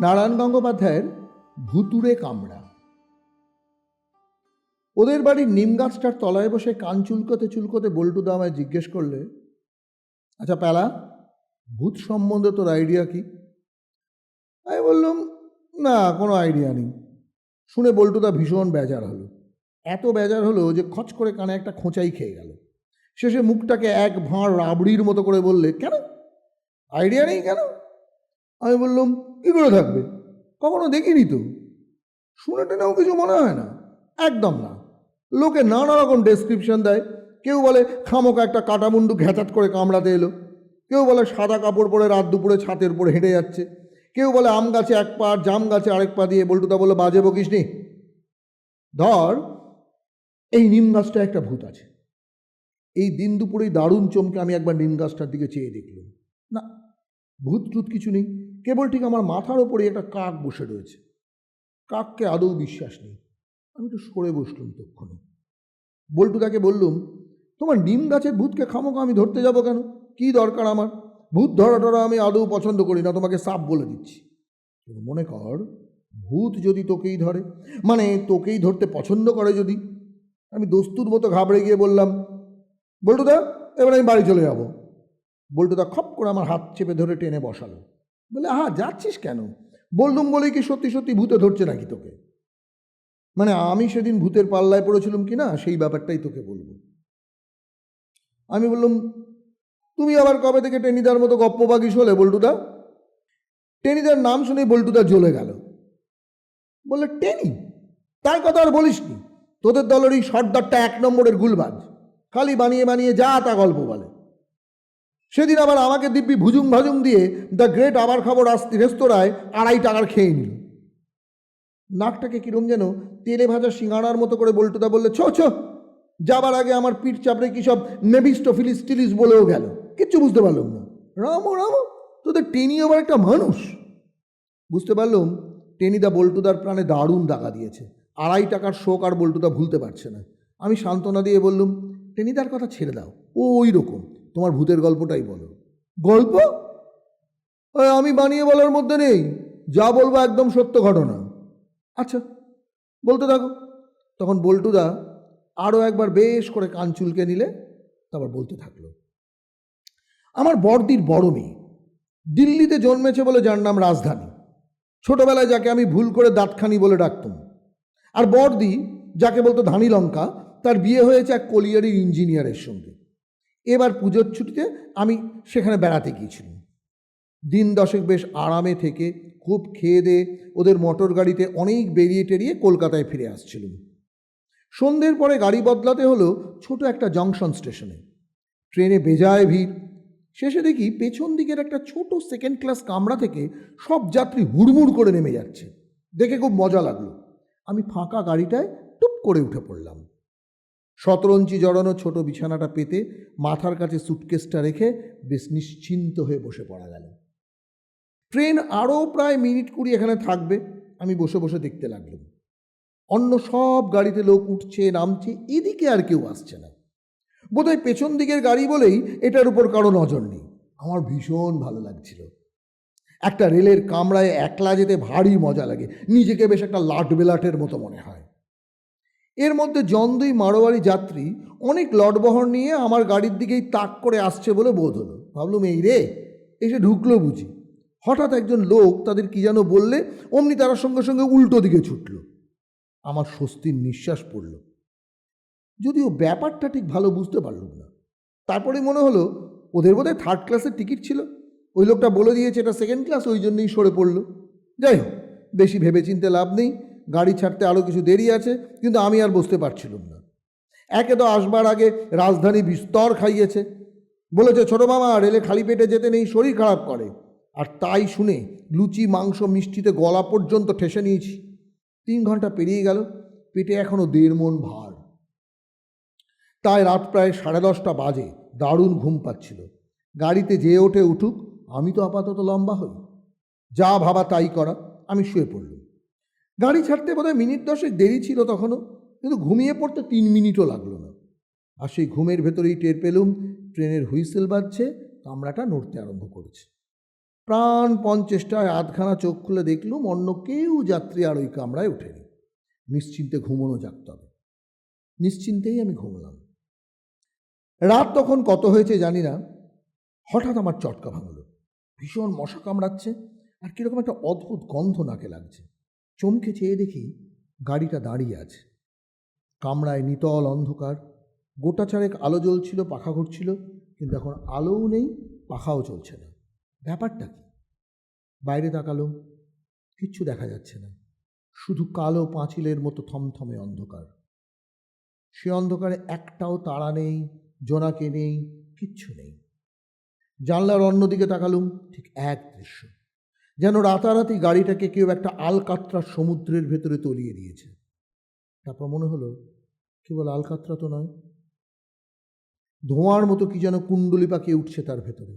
নারায়ণ গঙ্গোপাধ্যায়ের ভুতুরে কামড়া ওদের বাড়ির নিম গাছটার তলায় বসে কান চুলকোতে চুলকোতে বল্টুদা আমায় জিজ্ঞেস করলে আচ্ছা প্যালা ভূত সম্বন্ধে তোর আইডিয়া কি? আমি বললাম, না, কোনো আইডিয়া নেই। শুনে বল্টুদা ভীষণ বেজার হলো। এত বেজার হলো যে খচ করে কানে একটা খোঁচাই খেয়ে গেল। শেষে মুখটাকে এক ভাঁড় রাবড়ির মতো করে বললে, কেন? আইডিয়া নেই কেন? আমি বললাম করে থাকবে। কখনো দেখিনি তো। শুনে টেনেও কিছু মনে হয় না। একদম না। লোকে নানা রকম ডেসক্রিপশন দেয়। কেউ বলে খামোকা একটা কাটামুন্ডু ঘ্যাচাত করে কামড়াতে এলো। কেউ বলে সাদা কাপড় পরে রাত দুপুরে ছাতের উপরে হেঁটে যাচ্ছে। কেউ বলে আম গাছে এক পা জাম গাছে আরেক পা দিয়ে বল্টুদা বলে বাজে বকিস নি? ধর, এই নিম গাছটা একটা ভূত আছে। এই দিন দুপুরেই দারুণ চমকে আমি একবার নিম গাছটার দিকে চেয়ে দেখলাম। না ভূত টুত কিছু নেই। কেবল ঠিক আমার মাথার ওপরে একটা কাক বসে রয়েছে। কাককে আদৌ বিশ্বাস নেই। আমি তো সরে বসলুম তক্ষণে। বল্টু তাকে বললুম, তোমার নিম গাছের ভূতকে খামোকা আমি ধরতে যাব কেন? কি দরকার আমার? ভূত ধরা টরা আমি আদৌ পছন্দ করি না, তোমাকে সাপ বলে দিচ্ছি। মনে কর, ভূত যদি তোকেই ধরে মানে তোকেই ধরতে পছন্দ করে যদি। আমি দস্তুর মতো ঘাবড়ে গিয়ে বললাম বল্টুদা এবার আমি বাড়ি চলে যাব। বল্টুদা খপ করে আমার হাত চেপে ধরে টেনে বসালো। বলে, আহা, যাচ্ছিস কেন? বললুম বলেই কি সত্যি সত্যি ভূতে ধরছে নাকি তোকে? মানে আমি সেদিন ভূতের পাল্লায় পড়েছিলাম কি না, সেই ব্যাপারটাই তোকে বলব। আমি বললাম, তুমি আবার কবে থেকে টেনিদার মতো গপ্প বাগিস হলে বল্টুদা? টেনিদার নাম শুনে বল্টুদা জ্বলে গেল। বললে, টেনি? তার কথা আর বলিস নি তোদের দলের এই সর্দারটা এক নম্বরের গুলবাজ। খালি বানিয়ে বানিয়ে যা তা গল্প বলে। সেদিন আবার আমাকে দিব্যি ভুজুং ভাজুং দিয়ে দ্য গ্রেট আবার খবর আসতি রেস্তোরাঁয় আড়াই টাকার খেয়ে নিল। নাকটাকে কিরম যেন তেলে ভাজা সিঙাড়ার মতো করে বল্টুদা বললে, ছো ছো, যাবার আগে আমার পিঠ চাপড়ে কি সব নেভিস্টোফিলিস টিলিস বলেও গেল? কিচ্ছু বুঝতে পারলাম না। রামো রামো, তোদের টেনি আবার একটা মানুষ। বুঝতে পারলাম, টেনিদা বল্টুদার প্রাণে দারুণ দাগা দিয়েছে। আড়াই টাকার শোক আর বল্টুদা ভুলতে পারছে না। আমি সান্ত্বনা দিয়ে বললুম, টেনিদার কথা ছেড়ে দাও, ও ওই রকম। তোমার ভূতের গল্পটাই বলো। গল্প? আমি বানিয়ে বলার মধ্যে নেই। যা বলব একদম সত্য ঘটনা। আচ্ছা বলতে থাকো। তখন বল্টুদা আরও একবার বেশ করে কান চুলকে নিলে, তারপর বলতে থাকল, আমার বড়দির বড় মেয়ে, দিল্লিতে জন্মেছে বলে যার নাম রাজধানী। ছোটবেলায় যাকে আমি ভুল করে দাঁতখানি বলে ডাকতাম। আর বড়দি, যাকে বলতো ধানি লঙ্কা তার বিয়ে হয়েছে এক কলিয়ারির ইঞ্জিনিয়ারের সঙ্গে। এবার পুজোর ছুটিতে আমি সেখানে বেড়াতে গিয়েছিলাম। দিন দশেক বেশ আরামে থেকে খুব খেয়ে দিয়ে ওদের মোটর গাড়িতে অনেক বেরিয়ে টেরিয়ে কলকাতায় ফিরে আসছিলাম। সন্ধ্যের পরে গাড়ি বদলাতে হলো ছোট একটা জংশন স্টেশনে। ট্রেনে বেজায় ভিড়। শেষে দেখি পেছন দিকের একটা ছোট সেকেন্ড ক্লাস কামরা থেকে সব যাত্রী হুড়মুড় করে নেমে যাচ্ছে। দেখে খুব মজা লাগল। আমি ফাঁকা গাড়িটায় টুপ করে উঠে পড়লাম। শতরঞ্চি জড়ানো ছোট বিছানাটা পেতে মাথার কাছে সুটকেসটা রেখে বেশ নিশ্চিন্ত হয়ে বসে পড়া গেল। ট্রেন আরও প্রায় মিনিট কুড়ি এখানে থাকবে, আমি বসে বসে দেখতে লাগলাম। অন্য সব গাড়িতে লোক উঠছে, নামছে, এদিকে আর কেউ আসছে না। বোধহয় পেছন দিকের গাড়ি বলেই এটার উপর কারও নজর নেই। আমার ভীষণ ভালো লাগছিল। একটা রেলের কামরায় একলা যেতে ভারী মজা লাগে। নিজেকে বেশ একটা লাট বেলাটের মতো মনে হয়। এর মধ্যে জন্দুই মারোয়ারি যাত্রী অনেক লটবহর নিয়ে আমার গাড়ির দিকেই তাক করে আসছে বলে বোধ হলো। ভাবলুম, এই রে, এসে ঢুকলো বুঝি। হঠাৎ একজন লোক তাদের কি যেন বললে, অমনি তারা সঙ্গে সঙ্গে উল্টো দিকে ছুটল। আমার স্বস্তির নিঃশ্বাস পড়ল। যদিও ব্যাপারটা ঠিক ভালো বুঝতে পারলাম না। তারপরে মনে হলো, ওদের বোধহয় থার্ড ক্লাসের টিকিট ছিল। ওই লোকটা বলে দিয়েছে এটা সেকেন্ড ক্লাস ওই জন্যই সরে পড়ল। যাই হোক, বেশি ভেবেচিন্তে লাভ নেই। গাড়ি ছাড়তে আরও কিছু দেরি আছে, কিন্তু আমি আর বুঝতে পারছিলাম না। একে তো আসবার আগে রাজধানী বিস্তর খাইয়েছে। বলেছে, ছোটো মামা, রেলে খালি পেটে যেতে নেই, শরীর খারাপ করে। আর তাই শুনে লুচি, মাংস, মিষ্টিতে গলা পর্যন্ত ঠেসে নিয়েছি। তিন ঘণ্টা পেরিয়ে গেল, পেটে এখনও দেড় মন ভার। তাই রাত প্রায় সাড়ে দশটা বাজে, দারুণ ঘুম পাচ্ছিল। গাড়িতে যেয়ে ওঠে উঠুক, আমি তো আপাতত লম্বা হই। যা ভাবা তাই করা, আমি শুয়ে পড়লাম। গাড়ি ছাড়তে বোধহয় মিনিট দশেক দেরি ছিল তখনও, কিন্তু ঘুমিয়ে পড়তে তিন মিনিটও লাগল না। আর সেই ঘুমের ভেতরেই টের পেলুম, ট্রেনের হুইসেল বাজছে কামড়াটা নড়তে আরম্ভ করেছে। প্রাণপণ চেষ্টায় আধখানা চোখ খুলে দেখলুম, অন্য কেউ যাত্রী আর ওই কামরায় ওঠেনি। নিশ্চিন্তে ঘুমোনো যাক তবে। নিশ্চিন্তেই আমি ঘুমলাম। রাত তখন কত হয়েছে জানি না। হঠাৎ আমার চটকা ভাঙল। ভীষণ মশা কামড়াচ্ছে, আর কীরকম একটা অদ্ভুত গন্ধ নাকে লাগছে। চমকে চেয়ে দেখি গাড়িটা দাঁড়িয়ে আছে। কামরায় নিতল অন্ধকার, গোটা চারেক আলো জ্বলছিল, পাখা ঘুরছিল, কিন্তু এখন আলোও নেই, পাখাও চলছে না। ব্যাপারটা কি? বাইরে তাকালো, কিচ্ছু দেখা যাচ্ছে না। শুধু কালো পাঁচিলের মতো থমথমে অন্ধকার। সে অন্ধকারে একটাও তাড়া নেই, জোনাকে নেই, কিচ্ছু নেই। জানলার অন্যদিকে তাকালুম, ঠিক এক দৃশ্য। যেন রাতারাতি গাড়িটাকে কেউ একটা আলকাত্রার সমুদ্রের ভেতরে তলিয়ে দিয়েছে। তারপর মনে হলো, কেবল আলকাত্রা তো নয়, ধোঁয়ার মতো কি যেন কুণ্ডলি পাকিয়ে উঠছে তার ভেতরে।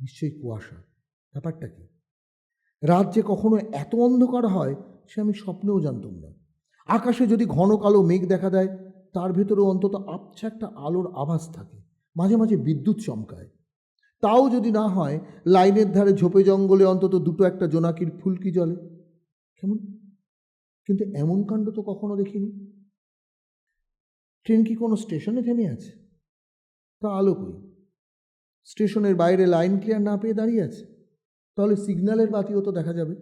নিশ্চয়ই কুয়াশা। ব্যাপারটা কি? রাত যে কখনো এত অন্ধকার হয়, সে আমি স্বপ্নেও জানতাম না। আকাশে যদি ঘন কালো মেঘ দেখা দেয়, তার ভেতরে অন্তত আবছা একটা আলোর আভাস থাকে। মাঝে মাঝে বিদ্যুৎ চমকায়। তাও যদি না হয়, লাইনের ধারে ঝোপে জঙ্গলে অন্তত দুটো একটা জোনাকির ফুলকি জলে। কেমন? কিন্তু এমন কাণ্ড তো কখনো দেখিনি। ট্রেন কি কোনো স্টেশনে থেমে আছে? তা আলো কই? স্টেশনের বাইরে লাইন ক্লিয়ার না পেয়ে দাঁড়িয়ে আছে? তাহলে সিগন্যালের বাতিও তো দেখা যাবে।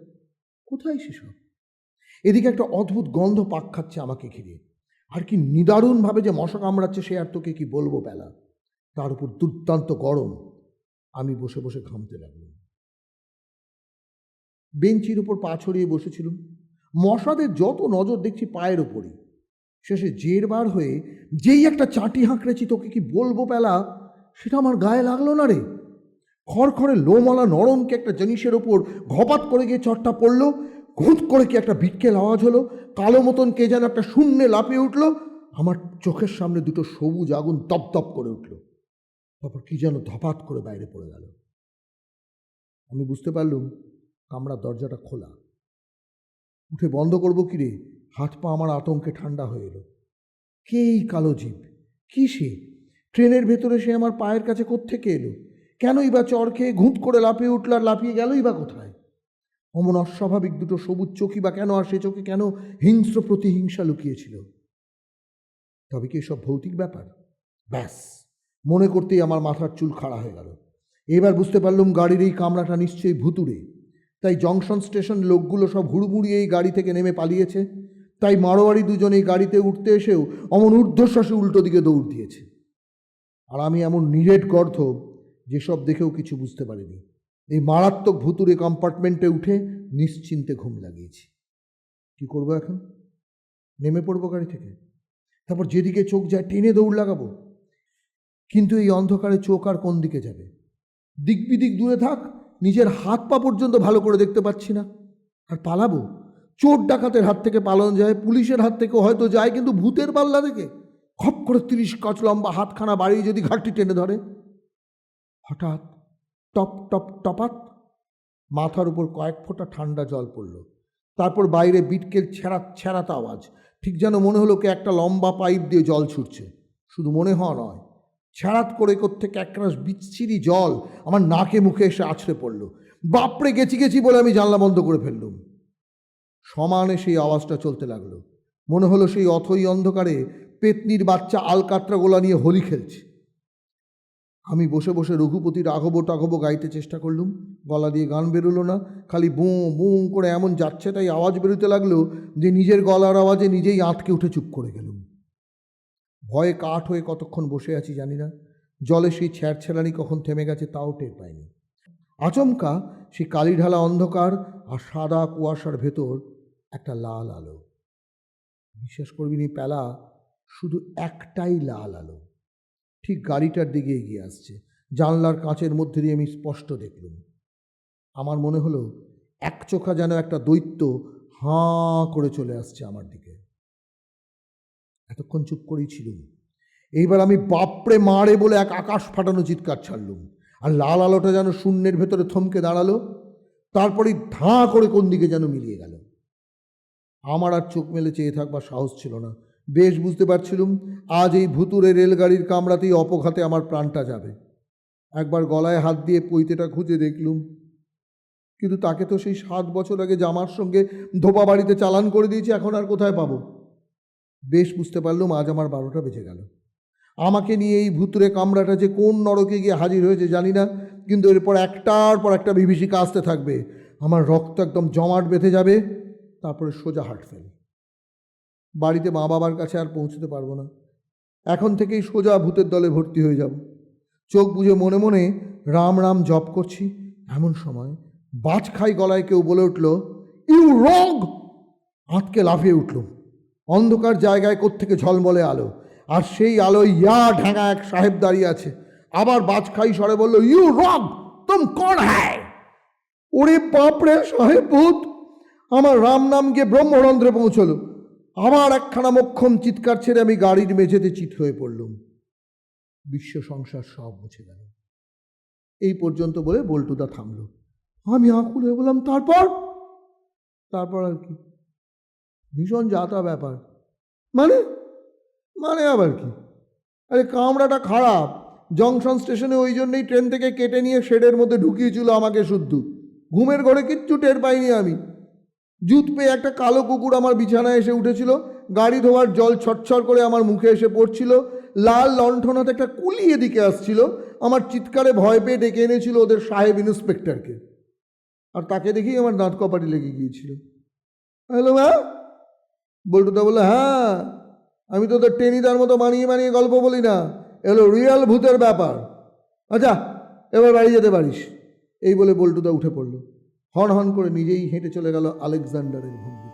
কোথায় সেসব? এদিকে একটা অদ্ভুত গন্ধ পাক খাচ্ছে আমাকে ঘিরে। আর কি নিদারুণভাবে যে মশা কামড়াচ্ছে সে আর তোকে কি বলব, বেলা? তার উপর দুর্দান্ত গরম। আমি বসে বসে ঘামতে লাগলাম। বেঞ্চির উপর পা ছড়িয়ে বসেছিলুম। মশাদের যত নজর দেখছি পায়ের ওপরই শেষে জের বার হয়ে যেই একটা চাটি হাঁকড়েছি তোকে কি বলব পেলা? সেটা আমার গায়ে লাগল না রে। খড়খড়ে লোমালা নরম কি একটা জিনিসের ওপর ঘপাত করে গিয়ে চটটা পড়ল। ঘুঁত করে কি একটা বিটকেল আওয়াজ হলো? কালো মতন কে যেন একটা শূন্যে লাফিয়ে উঠল। আমার চোখের সামনে দুটো সবুজ আগুন দপদপ করে উঠল। তারপর কি যেন ধপাত করে বাইরে পড়ে গেল। আমি বুঝতে পারলুম কামড়ার দরজাটা খোলা। উঠে বন্ধ করব কি রে? হাত পা আমার আতঙ্কে ঠান্ডা হয়ে এলো। কে এই কালো জীব? কি সে? ট্রেনের ভেতরে সে আমার পায়ের কাছে কোত্থেকে এলো? কেনই বা চর খেয়ে ঘুঁত করে লাফিয়ে উঠল আর লাফিয়ে গেলই বা কোথায়? অমন অস্বাভাবিক দুটো সবুজ চোখই বা কেন আর সে চোখে কেন হিংস্র প্রতিহিংসা লুকিয়েছিল? তবে কি এসব ভৌতিক ব্যাপার? ব্যাস। মনে করতেই আমার মাথার চুল খাড়া হয়ে গেল। এবার বুঝতে পারলুম গাড়ির এই কামড়াটা নিশ্চয়ই ভুতুড়ে। তাই জংশন স্টেশন লোকগুলো সব হুড়মুড়িয়ে এই গাড়ি থেকে নেমে পালিয়েছে। তাই মারোয়ারি দুজন এই গাড়িতে উঠতে এসেও অমন ঊর্ধ্বশ্বাসে উল্টো দিকে দৌড় দিয়েছে। আর আমি এমন নিরেট গর্ধ যেসব দেখেও কিছু বুঝতে পারিনি। এই মারাত্মক ভুতুরে কম্পার্টমেন্টে উঠে নিশ্চিন্তে ঘুম লাগিয়েছি। কি করব এখন? নেমে পড়ব গাড়ি থেকে? তারপর যেদিকে চোখ যায় টেনে দৌড় লাগাবো? কিন্তু এই অন্ধকারে চোখ আর কোন দিকে যাবে? দিক বিদিক দূরে থাক, নিজের হাত পা পর্যন্ত ভালো করে দেখতে পাচ্ছি না। আর পালাবো? চোর ডাকাতের হাত থেকে পালন যায়, পুলিশের হাত থেকেও হয়তো যায়, কিন্তু ভূতের পাল্লা থেকে খপ করে তিরিশ কচ লম্বা হাতখানা বাড়িয়ে যদি ঘাটটি টেনে ধরে। হঠাৎ টপ টপ টপাত মাথার উপর কয়েক ফোঁটা ঠান্ডা জল পড়ল। তারপর বাইরে বিটকেল ছেঁড়া, ছেঁড়াতে আওয়াজ। ঠিক যেন মনে হলো কে একটা লম্বা পাইপ দিয়ে জল ছুটছে। শুধু মনে হওয়া নয় ছ্যাড়াত করে কোত্থেকে একরাশ বিচ্ছিরি জল আমার নাকে মুখে এসে আছড়ে পড়ল। বাপরে, গেছি গেছি বলে আমি জানলা বন্ধ করে ফেললুম। সমানে সেই আওয়াজটা চলতে লাগল। মনে হলো সেই অথই অন্ধকারে পেতনির বাচ্চা আলকাত্রা গোলা নিয়ে হোলি খেলছে। আমি বসে বসে রঘুপতি রাঘব টাঘব গাইতে চেষ্টা করলুম। গলা দিয়ে গান বেরোলো না, খালি বুঁ বুঁ করে এমন যাচ্ছে তাই আওয়াজ বেরোতে লাগল যে নিজের গলার আওয়াজে নিজেই আটকে উঠে চুপ করে গেলুম। ভয়ে কাঠ হয়ে কতক্ষণ বসে আছি জানি না। জলে সেই ছ্যাঁড়ছ্যাড়ানি কখন থেমে গেছে তাও টের পাইনি। আচমকা সেই কালিঢালা অন্ধকার আর সাদা কুয়াশার ভেতর একটা লাল আলো। বিশ্বাস করবি নি পেলা শুধু একটাই লাল আলো। ঠিক গাড়িটার দিকে এগিয়ে আসছে। জানলার কাঁচের মধ্যে দিয়ে আমি স্পষ্ট দেখলুম। আমার মনে হলো এক চোখা যেন একটা দৈত্য হাঁ করে চলে আসছে আমার দিকে। এতক্ষণ চুপ করেই ছিলুম। এইবার আমি বাপরে মারে বলে এক আকাশ ফাটানো চিৎকার ছাড়লুম। আর লাল আলোটা যেন শূন্যের ভেতরে থমকে দাঁড়াল তারপরে ধাঁ করে কোন দিকে যেন মিলিয়ে গেল। আমার আর চোখ মেলে চেয়ে থাকবার সাহস ছিল না। বেশ বুঝতে পারছিলুম, আজ এই ভুতুরে রেলগাড়ির কামড়াতেই অপঘাতে আমার প্রাণটা যাবে। একবার গলায় হাত দিয়ে পৈতেটা খুঁজে দেখলুম। কিন্তু তাকে তো সেই সাত বছর আগে জামার সঙ্গে ধোপা বাড়িতে চালান করে দিয়েছি, এখন আর কোথায় পাবো? বেশ বুঝতে পারলুম আজ আমার বারোটা বেজে গেল। আমাকে নিয়ে এই ভুতুরে কামড়াটা যে কোন নরকে গিয়ে হাজির হয়েছে জানি না, কিন্তু এরপর একটার পর একটা বিভীষিকা আসতে থাকবে। আমার রক্ত একদম জমাট বেঁধে যাবে, তারপরে সোজা হার্ট ফেল। বাড়িতে মা বাবার কাছে আর পৌঁছতে পারব না। এখন থেকেই সোজা ভূতের দলে ভর্তি হয়ে যাব। চোখ বুঝে মনে মনে রাম রাম জপ করছি। এমন সময় বাজ খাই গলায় কেউ বলে উঠল, ইউ রং আঁতকে লাফিয়ে উঠল অন্ধকার জায়গায় কোত্থেকে ঝলমলে আলো? আর সেই আলোয় ইয়া ঢাঙা এক সাহেব দাঁড়িয়ে আছে। আবার বাজ খাই স্বরে বলল ইউ রং তুম হ্যায়? ওরে বাপরে সাহেব ভূত! আমার রাম নাম গিয়ে ব্রহ্মরন্ধ্রে পৌঁছলো। আবার একখানা মক্ষম চিৎকার ছেড়ে আমি গাড়ির মেঝেতে চিত হয়ে পড়লুম। বিশ্ব সংসার সব মুছে গেল। এই পর্যন্ত বলে বল্টুদা থামল। আমি আকুল হয়ে বললাম, তারপর? তারপর আর কি। ভীষণ যাতা ব্যাপার। মানে? মানে আবার কি? আরে কামড়াটা খারাপ। জংশন স্টেশনে ওই জন্যই ট্রেন থেকে কেটে নিয়ে শেডের মধ্যে ঢুকিয়েছিল আমাকে শুদ্ধ। ঘুমের ঘরে কিচ্ছু টের পাইনি আমি। জুত পেয়ে একটা কালো কুকুর আমার বিছানায় এসে উঠেছিল। গাড়ি ধোয়ার জল ছটছর করে আমার মুখে এসে পড়ছিল। লাল লণ্ঠনাতে একটা কুলি এদিকে আসছিল। আমার চিৎকারে ভয় পেয়ে ডেকে এনেছিল ওদের সাহেব ইন্সপেক্টরকে। আর তাকে দেখেই আমার দাঁত কপাটি লেগে গিয়েছিল। হ্যালো মা? বল্টুদা বলল হ্যাঁ আমি তো তোদের টেনিদার মতো মানিয়ে মানিয়ে গল্প বলি না এলো রিয়াল ভূতের ব্যাপার। আচ্ছা এবার বাড়ি যেতে পারিস। এই বলে বল্টুদা উঠে পড়ল। হন হন করে নিজেই হেঁটে চলে গেল আলেকজান্ডারের ভূমি